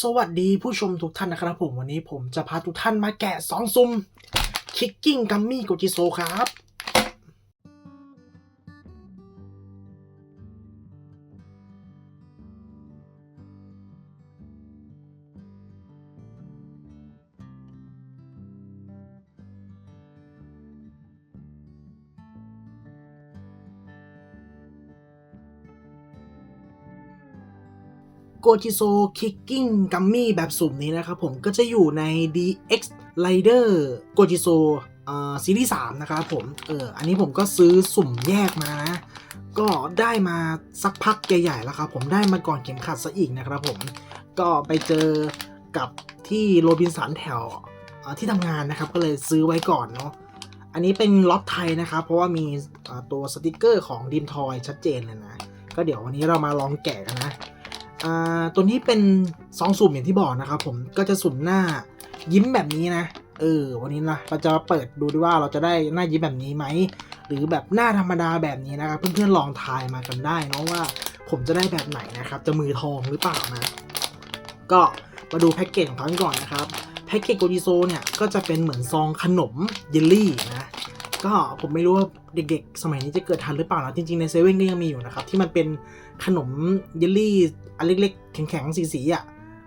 สวัสดีผู้ชมทุกท่านนะครับผมวันนี้ผมจะพาทุกท่านมาแกะสองซุ่มคิกกิ้งกัมมี่โกจิโซครับ โกจิโซคิกกิ้งกัมมี่แบบสุ่มนี้นะครับผมก็จะอยู่ใน DX Rider โกจิโซอ่าซีรีส์3นะครับผมเอออันนี้ผมก็ซื้อสุ่มแยกมานะก็ได้มาสักพักใหญ่ๆแล้วครับผมได้มาก่อนเข็มขัดซะอีกนะครับผมก็ไปเจอกับที่โรบินสันแถวที่ทำงานนะครับก็เลยซื้อไว้ก่อนเนาะอันนี้เป็นล็อตไทยนะครับ เพราะว่ามีตัวสติกเกอร์ของดิมทอยชัดเจนเลยนะ ก็เดี๋ยววันนี้เรามาลองแกะกันนะ ตัวนี้เป็นซองสุ่มอย่างที่บอกนะครับผมก็จะสุ่มหน้ายิ้มแบบนี้นะ เออ วันนี้นะเราจะเปิดดูด้วยว่าเราจะได้หน้ายิ้มแบบนี้ไหม หรือแบบหน้าธรรมดาแบบนี้นะครับ เพื่อนๆลองทายมากันได้เนาะว่า ผมจะได้แบบไหนนะครับ จะมือทองหรือเปล่านะ ก็มาดูแพ็กเกจของเขาก่อนนะครับ แพ็กเกจโกจิโซเนี่ยก็จะเป็นเหมือนซองขนมเยลลี่นะ ก็ผมไม่รู้ว่าเด็กๆ สมัยนี้จะเกิดทันหรือเปล่านะจริงๆ ในเซเว่นก็ยังมีอยู่นะครับ ที่มันเป็นขนมเยลลี่อันเล็กๆ แข็งๆ สีๆอะ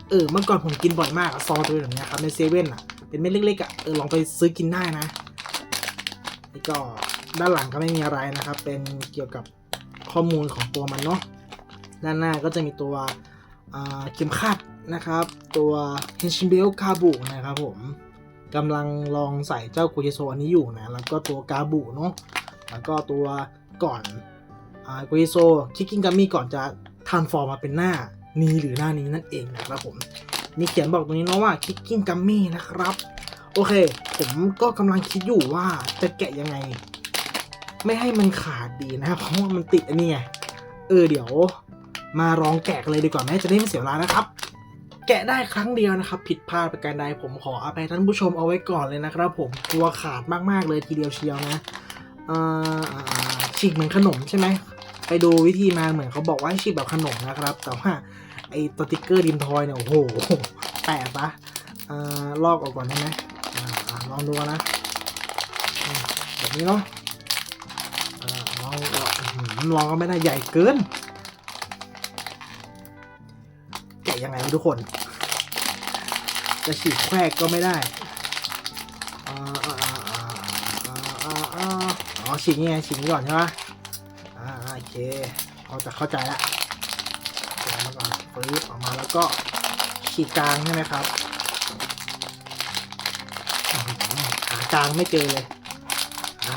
เออเมื่อก่อนผมกินบ่อยมากอซองตัวแบบนี้ครับในเซเว่นอะเป็นเม็ดเล็กๆอะเออลองไปซื้อกินได้นะแล้วก็ด้านหลังก็ไม่มีอะไรนะครับ เป็นเกี่ยวกับข้อมูลของตัวมันเนาะด้านหน้าก็จะมีตัวเข็มขัดนะครับ ตัวเฮนชิเบลคาบุนะครับผม กำลังลองใส่เจ้ากุจิโซอันนี้อยู่นะ แล้วก็ตัวกาบุเนาะแล้วก็ตัวก่อนกุจิโซคิกกิ้งกัมมี่ก่อนจะทานฟอร์มมาเป็นหน้านี้หรือหน้านี้นั่นเองนะครับผมมีเขียนบอกตรงนี้เนาะว่าคิกกิ้งกัมมี่นะครับ โอเค ผมก็กำลังคิดอยู่ว่าจะแกะยังไง ไม่ให้มันขาดดีนะเพราะว่ามันติดอันนี้ไงเออเดี๋ยว มาลองแกะกันเลยดีกว่าแม้จะได้ไม่เสียเวลานะครับ แกะได้ครั้งเดียวนะครับผิดพลาดประการใดผมขออภัยท่านผู้ชมเอาไว้ก่อนเลยนะครับ ผมกลัวขาดมากๆเลยทีเดียวเชียวนะฉีกเหมือนขนมใช่ไหมไปดูวิธีมาเหมือนเขาบอกว่าให้ฉีกแบบขนมนะครับ แต่ว่าไอ้ตัวติ๊กเกอร์ดิมทอยเนี่ยโอ้โหแปะปะลอกออกก่อนได้ไหมอลองดูนะแบบนี้เนาะลองลองก็ไม่ได้ใหญ่เกิน ยังไงทุกคน จะฉีกแควกก็ไม่ได้อ๋อฉีกนี่ไงฉีกนี้ก่อนใช่ไหมอ่าโอเคพอจะเข้าใจละแกะมาก่อนฟื้ออกมาแล้วก็ฉีกกลางใช่ไหมครับหากลางไม่เจอเลย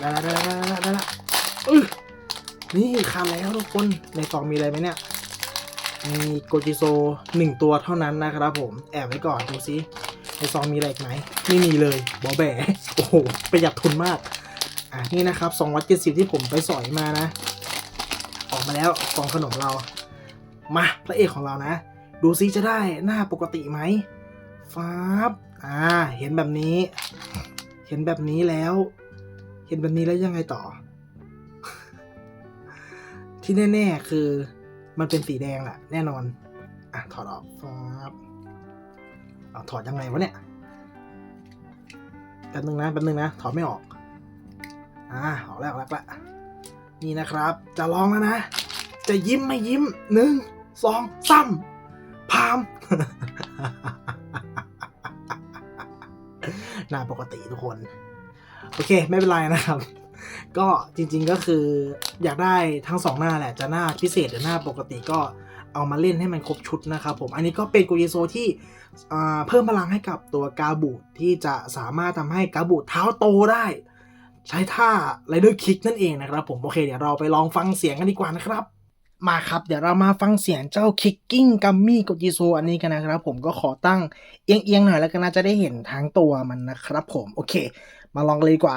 ได้ละได้ละได้ละได้ละอื้อนี่ขาแล้วทุกคนในกล่องมีอะไรไหมเนี่ย มีโกจิโซหนึ่งตัวเท่านั้นนะครับผม แอบไว้ก่อนดูซิในซองมีอะไรอีกไหมไม่มีเลยบอแบโอ้โห ประหยัดทุนมาก อะนี่นะครับ270 ที่ผมไปสอยมานะ ออกมาแล้วกองขนมเรา มาพระเอกของเรานะ ดูซิจะได้หน้าปกติไหมฟ้าบอ่า เห็นแบบนี้ เห็นแบบนี้แล้ว เห็นแบบนี้แล้วยังไงต่อ ที่แน่ ๆ คือ มันเป็นสีแดงแหละแน่นอน อะ ถอดออกครับเอาถอดยังไงวะเนี่ยแป๊บนึงนะแป๊บนึงนะ ถอดไม่ออก อ่าออกแล้วออกแล้วละนี่นะครับ จะลองแล้วนะ จะยิ้มไม่ยิ้มหนึ่งสองสามพาม หน้าปกติทุกคน โอเค ไม่เป็นไรนะครับ ก็จริงๆก็คืออยากได้ทั้งสองหน้าแหละจะหน้าพิเศษหรือหน้าปกติก็เอามาเล่นให้มันครบชุดนะครับผม อันนี้ก็เป็นโกยิโซที่เพิ่มพลังให้กับตัวกาบูที่จะสามารถทำให้กาบูเท้าโตได้ ใช้ท่าไรเดอร์คิกนั่นเองนะครับผม โอเค เดี๋ยวเราไปลองฟังเสียงกันดีกว่านะครับมาครับ เดี๋ยวเรามาฟังเสียงเจ้าคิกกิ้งกัมมี่โกจิโซอันนี้กันนะครับ ผมก็ขอตั้งเอียงๆหน่อยแล้วกันนะจะได้เห็นทั้งตัวมันนะครับผม โอเค มาลองเลยดีกว่า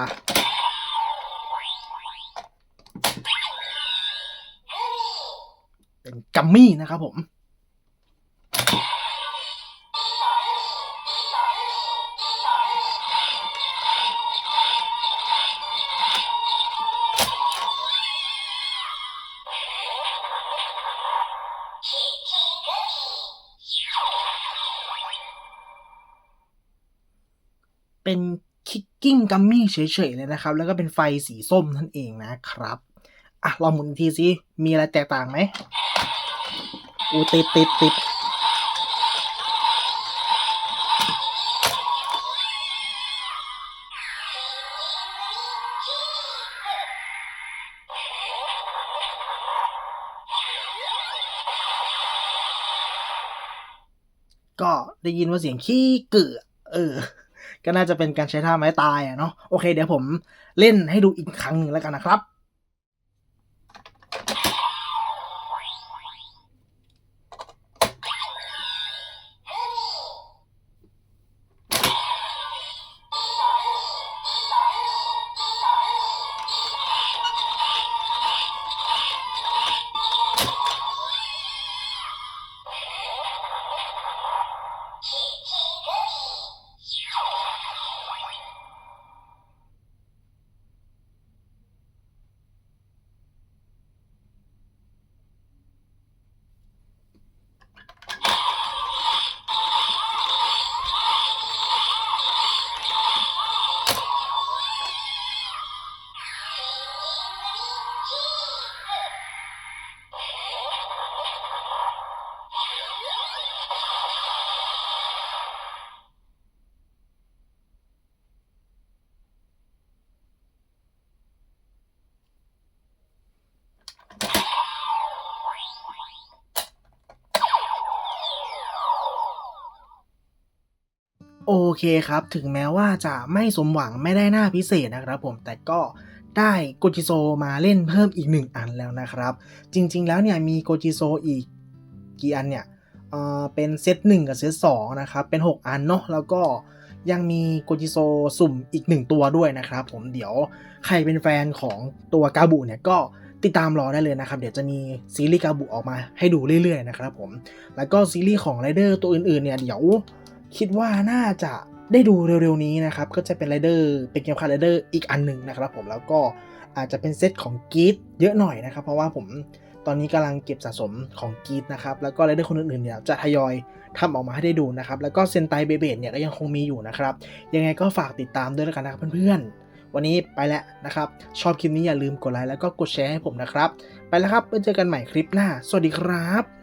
เป็นกัมมี่นะครับผมเป็นคิกกิ้งกัมมี่เฉยๆเลยนะครับ แล้วก็เป็นไฟสีส้มนั่นเองนะครับ อะลองหมุนอีกทีสิมีอะไรแตกต่างไหมอูติดติดติดก็ได้ยินว่าเสียงขี้เกือเออ ก็น่าจะเป็นการใช้ท่าไม้ตายอะเนาะ โอเค เดี๋ยวผมเล่นให้ดูอีกครั้งหนึ่งแล้วกันนะครับ โอเคครับ ถึงแม้ว่าจะไม่สมหวังไม่ได้หน้าพิเศษนะครับผมแต่ก็ได้โกจิโซมาเล่นเพิ่มอีกหนึ่งอันแล้วนะครับ จริงๆแล้วเนี่ยมีโกจิโซอีกกี่อันเนี่ยเออเป็นเซต1 กับเซต2นะครับ เป็น 6 อันเนาะแล้วก็ยังมีโกจิโซสุ่มอีก 1 ตัวด้วยนะครับ ผมเดี๋ยวใครเป็นแฟนของตัวกาบุเนี่ยก็ติดตามรอได้เลยนะครับ เดี๋ยวจะมีซีรีส์กาบุออกมาให้ดูเรื่อยๆนะครับผมแล้วก็ซีรีส์ของไรเดอร์ตัวอื่นๆเนี่ยเดี๋ยว คิดว่าน่าจะได้ดูเร็วๆนี้นะครับ ก็จะเป็นไรเดอร์เป็นเกมคาร์ไรเดอร์อีกอันหนึ่งนะครับผมแล้วก็อาจจะเป็นเซตของกีดเยอะหน่อยนะครับ เพราะว่าผมตอนนี้กำลังเก็บสะสมของกีดนะครับแล้วก็ไรเดอร์คนอื่นๆเนี่ยจะทยอยทำออกมาให้ได้ดูนะครับ แล้วก็เซนไตเบเบดเนี่ยก็ยังคงมีอยู่นะครับ ยังไงก็ฝากติดตามด้วยแล้วกันนะครับเพื่อนๆ วันนี้ไปแล้วนะครับ ชอบคลิปนี้อย่าลืมกดไลค์แล้วก็กดแชร์ให้ผมนะครับ ไปแล้วครับไว้เจอกันใหม่คลิปหน้า สวัสดีครับ